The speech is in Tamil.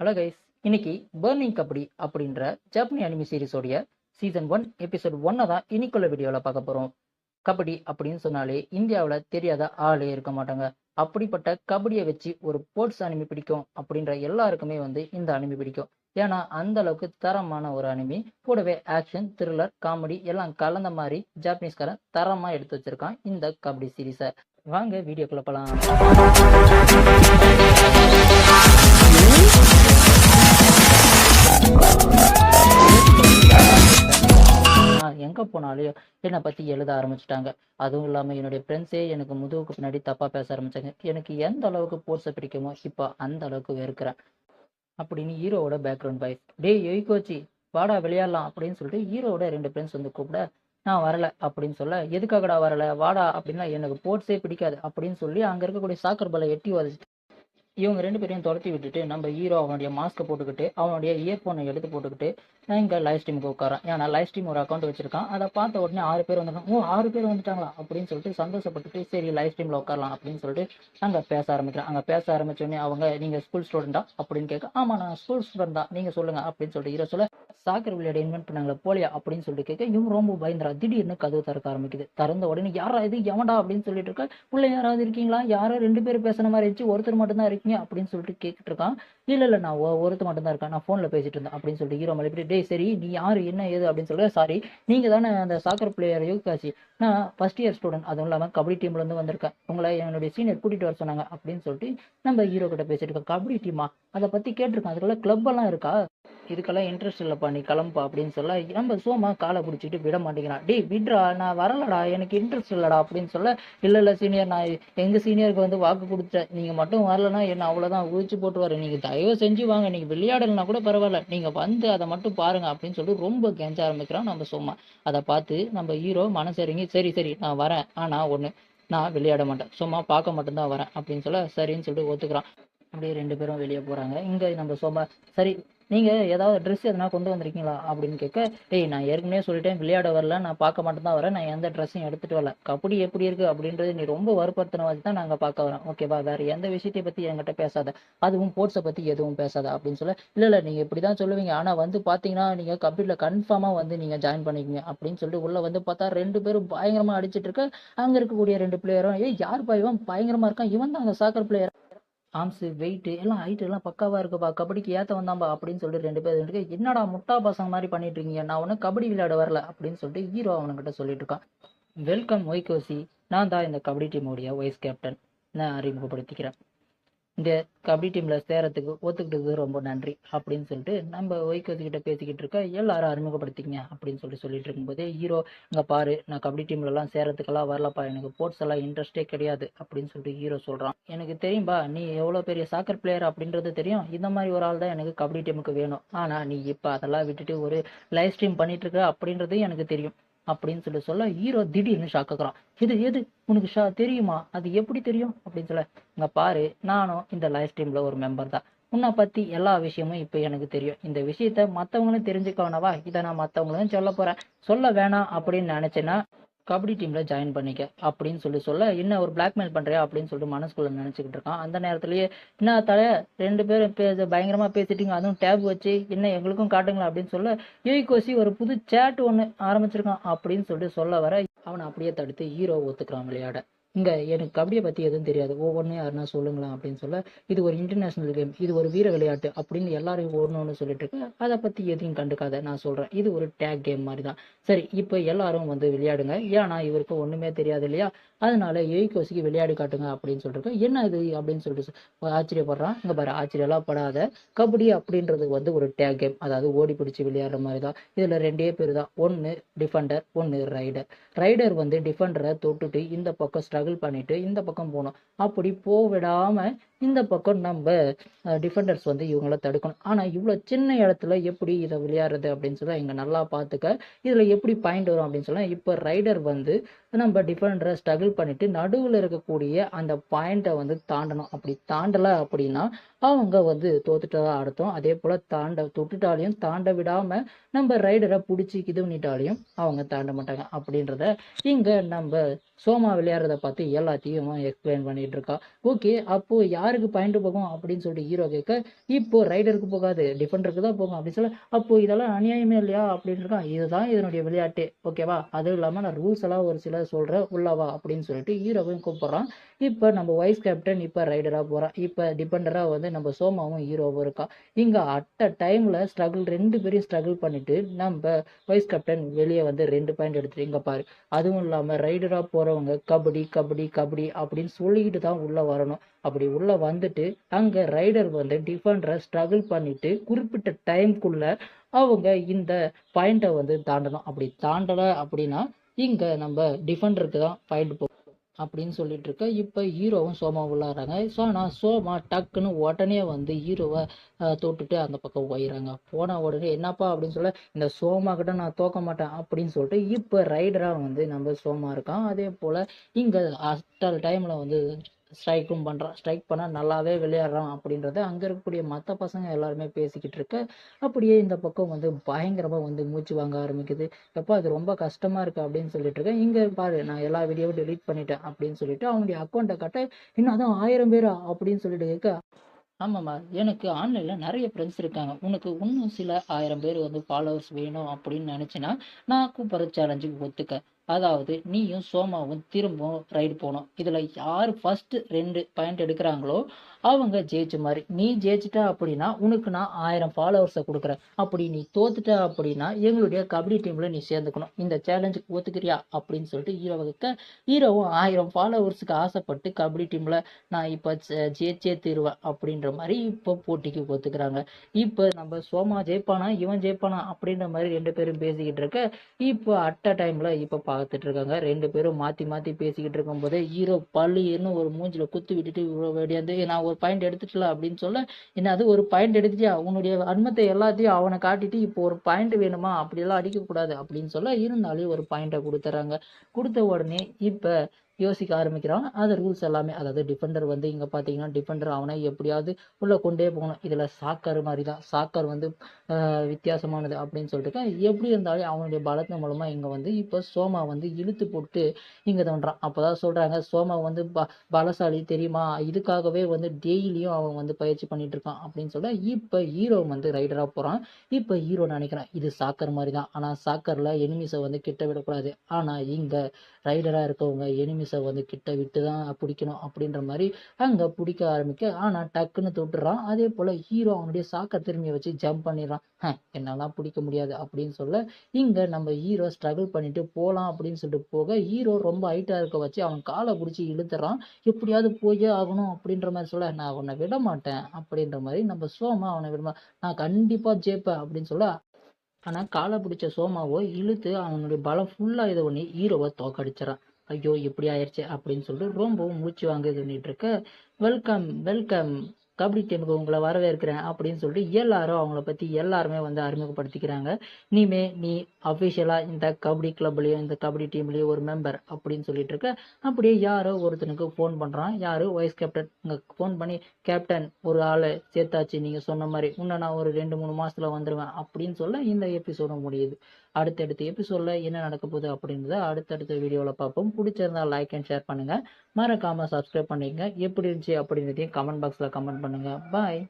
ஹலோ கைஸ் இன்னைக்கு பர்னிங் கபடி அப்படின்ற ஜாப்பனி அனிமி சீரிஸோடைய சீசன் ஒன் எபிசோட் ஒன்னை தான் இன்னைக்குள்ள வீடியோவில் பார்க்க போகிறோம் கபடி அப்படின்னு சொன்னாலே இந்தியாவில் தெரியாத ஆளே இருக்க மாட்டாங்க. அப்படிப்பட்ட கபடியை வச்சு ஒரு ஸ்போர்ட்ஸ் அனிமி பிடிக்கும் அப்படின்ற எல்லாருக்குமே வந்து இந்த அனிமி பிடிக்கும். ஏன்னா அந்த அளவுக்கு தரமான ஒரு அனிமி கூடவே ஆக்ஷன் த்ரில்லர் காமெடி எல்லாம் கலந்த மாதிரி ஜாப்பனீஸ்காரன் தரமாக எடுத்து வச்சிருக்கான் இந்த கபடி சீரிஸை வாங்க வீடியோக்குள்ள போகலாம் நான் போனாலும் என்னை பத்தி எழுத ஆரம்பிச்சிட்டாங்க. அதுவும் இல்லாம என்னுடைய ஃப்ரெண்ட்ஸே எனக்கு முதுகுக்கு பின்னாடி தப்பா பேச ஆரம்பிச்சாங்க. எனக்கு எந்த அளவுக்கு போர்ஸை பிடிக்குமோ இப்போ அந்த அளவுக்கு வெறுக்கிறேன். அப்படின்னு ஹீரோவோட பேக்ரவுண்ட் வைஸ் டேய் எய்கோச்சி வாடா விளையாடலாம் அப்படின்னு சொல்லிட்டு ஹீரோவோட ரெண்டு ஃப்ரெண்ட்ஸ் வந்து கூப்பிட நான் வரல அப்படின்னு சொல்ல எதுக்காகடா வரல? வாடா அப்படின்னா எனக்கு போர்ட்ஸே பிடிக்காது அப்படின்னு சொல்லி அங்க இருக்கக்கூடிய சாக்கர் பலை எட்டி வதச்சு இவங்க ரெண்டு பேரையும் துரத்தி விட்டுட்டு நம்ம ஹீரோ அவனுடைய மாஸ்க்கை போட்டுக்கிட்டு அவனுடைய இயர்ஃபோனை எடுத்து போட்டுக்கிட்டு நான் இங்கே லைவ் ஸ்ட்ரீமுக்கு உட்காரன் ஏன்னா லைவ் ஸ்ட்ரீம் ஒரு அக்கௌண்ட் வச்சிருக்கான். அதை பார்த்த உடனே ஆறு பேர் வந்துட்டாங்க. ஓ ஆறு பேர் வந்துட்டாங்களா? அப்படின்னு சொல்லிட்டு சந்தோஷப்பட்டுட்டு சரி லைவ் ஸ்ட்ரீமில் உட்காரலாம் அப்படின்னு சொல்லிட்டு அங்கே பேச ஆரம்பிக்கிறான். அங்கே பேச ஆரம்பிச்ச உடனே அவங்க நீங்கள் ஸ்கூல் ஸ்டூடெண்டா அப்படின்னு கேட்க ஆமாம் நான் ஸ்கூல் ஸ்டூடெண்ட் தான். நீங்கள் சொல்லுங்கள் அப்படின்னு சொல்லிட்டு ஹீரோ சொல்ல சாகர் விளையாட இன்வென்ட் பண்ணாங்க போலியா அப்படின்னு சொல்லிட்டு கேட்க இவன் ரொம்ப பயந்துரா திடீர்னு கதவு திறக்க ஆரம்பிக்குது. திறந்த உடனே யாரா இது? எவன்டா? அப்படின்னு சொல்லிட்டு இருக்க. உள்ள யாராவது இருக்கீங்களா? யாரோ ரெண்டு பேர் பேசுன மாதிரி இருந்துச்சு ஒருத்தர் மட்டும் தான் இருக்கீங்க. அப்படின்னு சொல்லிட்டு கேட்டுட்டு இருக்கான். இல்ல இல்ல நான் ஒருத்த ஒருத்தர் மட்டும் தான் இருக்கேன். நான் போன்ல பேசிட்டு இருந்தேன் அப்படின்னு சொல்லிட்டு ஹீரோ மலை டேய் சரி நீ யாரு? என்ன ஏது? அப்படின்னு சொல்ல சாரி நீங்க தானே அந்த சாக்கர் பிளேயர் யோகாசி நான் ஃபர்ஸ்ட் இயர் ஸ்டூடெண்ட் அதுவும் இல்லாமல் கபடி டீம்ல இருந்து வந்திருக்கேன். உங்களை என்னுடைய சீனியர் கூட்டிட்டு வர சொன்னாங்க. அப்படின்னு சொல்லிட்டு நம்ம ஹீரோ கிட்ட பேசிட்டு இருக்கோம். கபடி டீமா அதை பத்தி கேட்டிருக்கேன். அதுக்குள்ள கிளப் எல்லாம் இருக்கா? இதுக்கெல்லாம் இன்ட்ரெஸ்ட் இல்லைப்பா நீ கிளம்பா அப்படின்னு சொல்ல நம்ம சோமா காலை பிடிச்சிட்டு விட மாட்டேங்கிறான். டேய் விட்றா நான் வரலடா எனக்கு இன்ட்ரெஸ்ட் இல்லடா அப்படின்னு சொல்ல இல்ல இல்ல சீனியர் நான் எங்க சீனியருக்கு வந்து வாக்கு கொடுத்தேன் நீங்க மட்டும் வரலன்னா என்ன அவ்வளவுதான் ஊழிச்சு போட்டுவாரு நீங்க தயவு செஞ்சு வாங்க நீங்க விளையாடலைன்னா கூட பரவாயில்ல. நீங்க வந்து அதை மட்டும் பாருங்க அப்படின்னு சொல்லிட்டு ரொம்ப கெஞ்ச ஆரம்பிக்கிறான் நம்ம சும்மா அதை பார்த்து நம்ம ஹீரோ மனசு சரி சரி நான் வரேன். ஆனா ஒண்ணு நான் விளையாட மாட்டேன். சும்மா பார்க்க மட்டும்தான் வரேன். அப்படின்னு சொல்ல சரின்னு சொல்லிட்டு ஒத்துக்கிறான். அப்படியே ரெண்டு பேரும் வெளியே போறாங்க. இங்க நம்ம சும்மா சரி நீங்க ஏதாவது ட்ரெஸ் எதனா கொண்டு வந்திருக்கீங்களா அப்படின்னு கேட்க டேய் நான் ஏற்கனவே சொல்லிட்டேன் விளையாட வரல நான் பார்க்க மட்டும் தான் வரேன் நான் எந்த ட்ரெஸ்ஸையும் எடுத்துட்டு வரல. கபடி எப்படி இருக்கு? அப்படின்றது நீ ரொம்ப வருப்படுத்தின வச்சு தான் நாங்க பார்க்க வரோம். ஓகேவா வேற எந்த விஷயத்தை பத்தி என்கிட்ட பேசாத. அதுவும் ஸ்போர்ட்ஸை பத்தி எதுவும் பேசாத அப்படின்னு சொல்ல. இல்ல இல்ல நீங்க இப்படிதான் சொல்லுவீங்க. ஆனா வந்து பாத்தீங்கன்னா நீங்க கம்ப்யூட்டரில் கன்ஃபார்மா வந்து நீங்க ஜாயின் பண்ணிக்கங்க. அப்படின்னு சொல்லிட்டு உள்ள வந்து பார்த்தா ரெண்டு பேரும் பயங்கரமா அடிச்சிட்டு இருக்க அங்க இருக்கக்கூடிய ரெண்டு பிளேயரும் ஏய் யார் பா இவன்? பயங்கரமா இருக்கான். இவன் தான் அந்த சாக்கர் பிளேயர் ஆர்ம்ஸ் வெயிட் எல்லாம் ஹைட் எல்லாம் பக்காவா இருக்குப்பா. கபடிக்கு ஏத்த வந்தாம்பா அப்படின்னு சொல்லிட்டு ரெண்டு பேர் இருக்கு என்னடா முட்டா பசங்க மாதிரி பண்ணிட்டு இருக்கீங்க நான் ஒன்னும் கபடி விளையாட வரல. அப்படின்னு சொல்லிட்டு ஹீரோ அவனுக்கிட்ட சொல்லிட்டு இருக்கான். வெல்கம் ஒய்கோசி நான் தான் இந்த கபடி டீமுடைய வைஸ் கேப்டன் நான் அறிமுகப்படுத்திக்கிறேன். இந்த கபடி டீமில் சேரத்துக்கு ஒத்துக்கிட்டது ரொம்ப நன்றி அப்படின்னு சொல்லிட்டு நம்ம ஒய்கோசி பேசிக்கிட்டு இருக்க எல்லாரும் அறிமுகப்படுத்திங்க அப்படின்னு சொல்லிட்டு சொல்லிட்டு இருக்கும்போதே ஹீரோ இங்கே பாரு நான் கபடி டீம்லலாம் சேரத்துக்கெல்லாம் வரலப்பா எனக்கு ஸ்போர்ட்ஸ் எல்லாம் இன்ட்ரெஸ்டே கிடையாது அப்படின்னு சொல்லிட்டு ஹீரோ சொல்கிறான் எனக்கு தெரியும்பா நீ எவ்வளோ பெரிய சாக்கர் பிளேயர் அப்படின்றது தெரியும். இந்த மாதிரி ஒரு ஆள் தான் எனக்கு கபடி டீமுக்கு வேணும். ஆனால் நீ இப்போ அதெல்லாம் விட்டுட்டு ஒரு லைவ் ஸ்ட்ரீம் பண்ணிட்டு இருக்க அப்படின்றது எனக்கு தெரியும். அப்படின்னு சொல்லி சொல்ல ஹீரோ திடீர்னு ஷாக் ஆகுறான் இது எது? உனக்கு ஷா தெரியுமா? அது எப்படி தெரியும்? அப்படின்னு சொல்ல இங்க பாரு நானும் இந்த லைவ் ஸ்ட்ரீம்ல ஒரு மெம்பர் தான். உன்னை பத்தி எல்லா விஷயமும் இப்ப எனக்கு தெரியும். இந்த விஷயத்த மத்தவங்களும் தெரிஞ்சுக்கவனவா இதை நான் மத்தவங்களும் சொல்ல போறேன். சொல்ல வேணாம் அப்படின்னு நினைச்சேன்னா கபடி டீமில் ஜாயின் பண்ணிக்க அப்படின்னு சொல்லி சொல்ல என்ன ஒரு பிளாக்மெயில் பண்ணுறியா அப்படின்னு சொல்லிட்டு மனசுக்குள்ளே நினச்சிக்கிட்டு இருக்கான். அந்த நேரத்துலேயே என்ன தலை ரெண்டு பேரும் பே- பயங்கரமாக பேசிட்டீங்க. அதுவும் டேப் வச்சு என்ன எங்களுக்கும் காட்டுங்களா? அப்படின்னு சொல்ல யூகோசி ஒரு புது சேட் ஒன்று ஆரம்பிச்சிருக்கான். அப்படின்னு சொல்லிட்டு சொல்ல வர அவனை அப்படியே தடுத்து ஹீரோ ஒத்துக்கிறான் விளையாட. இங்க எனக்கு கபடியை பத்தி எதுவும் தெரியாது. ஒவ்வொன்றும் யாருன்னா சொல்லுங்களேன் அப்படின்னு சொல்ல இது ஒரு இன்டர்நேஷனல் கேம் இது ஒரு வீர விளையாட்டு அப்படின்னு எல்லாரும் ஓடணும்னு சொல்லிட்டு இருக்கு அதை பத்தி எதையும் கண்டுக்காத நான் சொல்றேன். இது ஒரு டேக் கேம் மாதிரி தான் சரி இப்போ எல்லாரும் வந்து விளையாடுங்க. ஏன்னா இவருக்கு ஒண்ணுமே தெரியாது இல்லையா? அதனால எய்கோசிக்கு விளையாடி காட்டுங்க அப்படின்னு சொல்லிட்டு என்ன இது அப்படின்னு சொல்லிட்டு ஆச்சரியப்படுறான் இங்க பாரு ஆச்சரியம்லாம் படாத. கபடி அப்படின்றது வந்து ஒரு டேக் கேம் அதாவது ஓடி பிடிச்சி விளையாடுற மாதிரி தான் இதுல ரெண்டே பேர் தான் ஒன்னு டிஃபெண்டர் ஒன்னு ரைடர் ரைடர் வந்து டிஃபெண்டரை தொட்டுட்டு இந்த பக்கம் ஸ்ட்ரகிள் பண்ணிட்டு இந்த பக்கம் போகணும். அப்படி போவிடாம இந்த பக்கம் நம்ம டிஃபெண்டர்ஸ் வந்து இவங்கள தடுக்கணும். ஆனா இவ்வளவு சின்ன இடத்துல எப்படி இதை விளையாடுறது அப்படின்னு சொல்ல இங்க நல்லா பார்த்துக்க இதுல எப்படி பாயிண்ட் வரும் அப்படின்னு சொல்ல இப்போ ரைடர் வந்து நம்ம டிஃபெண்டரை ஸ்ட்ரகிள் பண்ணிட்டு நடுவுல இருக்கக்கூடிய அந்த பாயிண்ட்டை வந்து தாண்டணும். அப்படி தாண்டலை அப்படின்னா அவங்க வந்து தோத்துட்டா அர்த்தம். அதே போல் தாண்ட தொட்டுட்டாலையும் தாண்ட விடாமல் நம்ம ரைடரை பிடிச்சி இது பண்ணிட்டாலையும் அவங்க தாண்ட மாட்டாங்க. அப்படின்றத இங்கே நம்ம சோமா விளையாடுறத பார்த்து எல்லாத்தையும் எக்ஸ்பிளைன் பண்ணிட்டு இருக்கா. ஓகே அப்போ யாருக்கு பாயிண்ட் போகும் அப்படின்னு சொல்லிட்டு ஹீரோ கேட்க இப்போ ரைடருக்கு போகாது டிஃபெண்டருக்கு தான் போகும் அப்படின்னு சொல்ல. அப்போ இதெல்லாம் அநியாயமே இல்லையா? அப்படின்னு இருக்கான். இதுதான் இதனுடைய விளையாட்டு. ஓகேவா அதுவும் இல்லாமல் நான் ரூல்ஸ் எல்லாம் ஒரு சில சொல்கிறேன் உள்ளவா அப்படின்னு சொல்லிட்டு ஹீரோவையும் கூப்பிட்றான். இப்போ நம்ம வைஸ் கேப்டன் இப்போ ரைடராக போகிறான் இப்போ டிபெண்டராக வந்து நம்ம சோமாவும் ஹீரோவும் இருக்கா? இங்கே அட்ட டைமில் ஸ்ட்ரகிள் ரெண்டு பேரையும் ஸ்ட்ரகிள் பண்ணிட்டு நம்ம வைஸ் கேப்டன் வெளியே வந்து ரெண்டு பாயிண்ட் எடுத்துட்டு இங்கே பாரு. அதுவும் இல்லாமல் ரைடராக போகிறவங்க கபடி கபடி கபடி அப்படின்னு சொல்லிக்கிட்டு தான் உள்ளே வரணும். அப்படி உள்ளே வந்துட்டு அங்கே ரைடர் வந்து டிஃபெண்டரை ஸ்ட்ரகிள் பண்ணிட்டு குறிப்பிட்ட டைம்குள்ளே அவங்க இந்த பாயிண்ட்டை வந்து தாண்டணும். அப்படி தாண்டலை அப்படின்னா இங்கே நம்ம டிஃபெண்டருக்கு தான் பாயிண்ட் போ அப்படின்னு சொல்லிட்டு இருக்க இப்போ ஹீரோவும் சோமா விளாட்றாங்க ஸோ ஆனால் சோமா டக்குன்னு உடனே வந்து ஹீரோவை தொட்டுட்டு அந்த பக்கம் போயிடுறாங்க போன உடனே என்னப்பா அப்படின்னு சொல்ல இந்த சோமா கிட்ட நான் தோக்க மாட்டேன் அப்படின்னு சொல்லிட்டு இப்போ ரைடராக வந்து நம்ம சோமா இருக்கான். அதே போல் இங்கே அஸ்டல் டைமில் வந்து ஸ்ட்ரைக்கும் பண்ணுறான் ஸ்ட்ரைக் பண்ணால் நல்லாவே விளையாடுறான் அப்படின்றத அங்கே இருக்கக்கூடிய மற்ற பசங்க எல்லாருமே பேசிக்கிட்டு இருக்க அப்படியே இந்த பக்கம் வந்து பயங்கரமாக வந்து மூச்சு வாங்க ஆரம்பிக்குது. எப்போ அது ரொம்ப கஷ்டமாக இருக்குது அப்படின்னு சொல்லிட்டு இருக்கேன். இங்கே பாரு நான் எல்லா வீடியோவும் டெலீட் பண்ணிட்டேன் அப்படின்னு சொல்லிட்டு அவனுடைய அக்கௌண்ட்டை கட்ட இன்னும் அதான் ஆயிரம் பேரா? அப்படின்னு சொல்லிட்டு இருக்க ஆமாம்மா எனக்கு ஆன்லைனில் நிறைய ஃப்ரெண்ட்ஸ் இருக்காங்க. உனக்கு இன்னும் சில ஆயிரம் பேர் வந்து ஃபாலோவர்ஸ் வேணும் அப்படின்னு நினச்சினா நான் கூப்பிட்ற சேலஞ்சுக்கு ஒத்துக்க. அதாவது நீயும் சோமாவும் திரும்பவும் ரைடு போகணும். இதில் யார் ஃபஸ்ட்டு ரெண்டு பாயிண்ட் எடுக்கிறாங்களோ அவங்க ஜெயிச்ச மாதிரி. நீ ஜெயிச்சிட்ட அப்படின்னா உனக்கு நான் ஆயிரம் ஃபாலோவர்ஸை கொடுக்குறேன். அப்படி நீ தோத்துட்ட அப்படின்னா எங்களுடைய கபடி டீமில் நீ சேர்ந்துக்கணும். இந்த சேலஞ்சுக்கு ஒத்துக்கிறியா அப்படின்னு சொல்லிட்டு ஹீரோவுக்கு ஹீரோவும் ஆயிரம் ஃபாலோவர்ஸுக்கு ஆசைப்பட்டு கபடி டீமில் நான் இப்போ ஜெயிச்சே தீருவேன் அப்படின்ற மாதிரி இப்போ போட்டிக்கு ஒத்துக்கிறாங்க. இப்போ நம்ம சோமா ஜெயிப்பானா இவன் ஜெயிப்பானா அப்படின்ற மாதிரி ரெண்டு பேரும் பேசிக்கிட்டு இருக்க இப்போ அட் அ டைமில் இப்போ பார்த்துட்டு இருக்காங்க ரெண்டு பேரும் மாற்றி மாற்றி பேசிக்கிட்டு இருக்கும்போது ஹீரோ பள்ளின்னு ஒரு மூஞ்சில் குத்து விட்டுட்டு இவ்வளோ நான் ஒரு பாயிண்ட் எடுத்துட்டல அப்படின்னு சொல்ல என்ன அது ஒரு பாயிண்ட் எடுத்துட்டியா? அவனுடைய அன்மத்தை எல்லாத்தையும் அவனை காட்டிட்டு இப்போ ஒரு பாயிண்ட் வேணுமா? அப்படியெல்லாம் அடிக்கக்கூடாது அப்படின்னு சொல்ல இருந்தாலும் ஒரு பாயிண்ட்டை கொடுத்துறாங்க கொடுத்த உடனே இப்போ யோசிக்க ஆரம்பிக்கிறான். அது ரூல்ஸ் எல்லாமே அதாவது டிஃபெண்டர் வந்து இங்கே பார்த்தீங்கன்னா டிஃபெண்டர் அவனை எப்படியாவது உள்ளே கொண்டே போகணும். இதில் சாக்கர் மாதிரி தான் சாக்கர் வந்து வித்தியாசமானது அப்படின்னு சொல்லிட்டு எப்படி இருந்தாலும் அவனுடைய பலத்தின் மூலமாக இங்கே வந்து இப்போ சோமா வந்து இழுத்து போட்டு இங்கே தோன்றான். அப்போ தான் சொல்கிறாங்க சோமா வந்து ப பலசாலி தெரியுமா? இதுக்காகவே வந்து டெய்லியும் அவன் வந்து பயிற்சி பண்ணிட்டு இருக்கான் அப்படின்னு சொல்ல இப்போ ஹீரோ வந்து ரைடராக போகிறான் இப்போ ஹீரோ நினைக்கிறான் இது சாக்கர் மாதிரி தான் ஆனால் சாக்கரில் எனிமிஸை வந்து கிட்ட விடக்கூடாது. ஆனால் இங்கே ரைடராக இருக்கவங்க எனிமிஸ் வந்து கிட்ட விட்டு தான் பிடிக்கணும் அப்படின்ற மாதிரி அங்கே பிடிக்க ஆரம்பிக்க. ஆனால் டக்குன்னு தொட்டுறான். அதே போல் ஹீரோ அவனுடைய சாக்கர் திரும்பி வச்சு ஜம்ப் பண்ணிடுறான். என்னெல்லாம் பிடிக்க முடியாது அப்படின்னு சொல்ல இங்கே நம்ம ஹீரோ ஸ்ட்ரகிள் பண்ணிட்டு போகலாம் அப்படின்னு சொல்லிட்டு போக ஹீரோ ரொம்ப ஹைட்டாக இருக்க வச்சு அவன் காலை பிடிச்சி இழுத்துறான். எப்படியாவது போயே ஆகணும் அப்படின்ற மாதிரி சொல்ல நான் அவனை விட மாட்டேன் அப்படின்ற மாதிரி நம்ம சோமா அவனை விட நான் கண்டிப்பாக ஜெயிப்பேன் அப்படின்னு சொல்ல ஆனால் காலை பிடிச்ச சோமாவோ இழுத்து அவனுடைய பலம் ஃபுல்லாக இதை பண்ணி ஹீரோவை தோக்கடிச்சிடறான். ஐயோ இப்படி ஆயிடுச்சு அப்படின்னு சொல்லிட்டு ரொம்பவும் மூச்சு வாங்க இது பண்ணிட்டு இருக்க வெல்கம் வெல்கம் கபடி டீமுக்கு உங்களை வரவேற்கிறேன் அப்படின்னு சொல்லிட்டு எல்லாரும் அவங்கள பற்றி எல்லாருமே வந்து அறிமுகப்படுத்திக்கிறாங்க. நீமே நீ அஃபிஷியலாக இந்த கபடி கிளப்லேயும் இந்த கபடி டீம்லேயும் ஒரு மெம்பர் அப்படின்னு சொல்லிட்டு இருக்க. அப்படியே யாரோ ஒருத்தனுக்கு ஃபோன் பண்ணுறான் யார்? வைஸ் கேப்டன் இங்கே ஃபோன் பண்ணி கேப்டன் ஒரு ஆளை சேர்த்தாச்சு நீங்கள் சொன்ன மாதிரி. இன்னும் நான் ஒரு ரெண்டு மூணு மாதத்தில் வந்துடுவேன் அப்படின்னு சொல்ல இந்த எபிசோடும் முடியுது. அடுத்தடுத்த எபிசோடில் என்ன நடக்க போகுது அப்படின்றத அடுத்தடுத்த வீடியோவில் பார்ப்போம். பிடிச்சிருந்தா லைக் அண்ட் ஷேர் பண்ணுங்கள் மறக்காமல் சப்ஸ்கிரைப் பண்ணிக்கங்க. எப்படி இருந்துச்சு அப்படின்றதையும் கமெண்ட் பாக்ஸில் கமெண்ட் பண்ணுங்கள் பாய்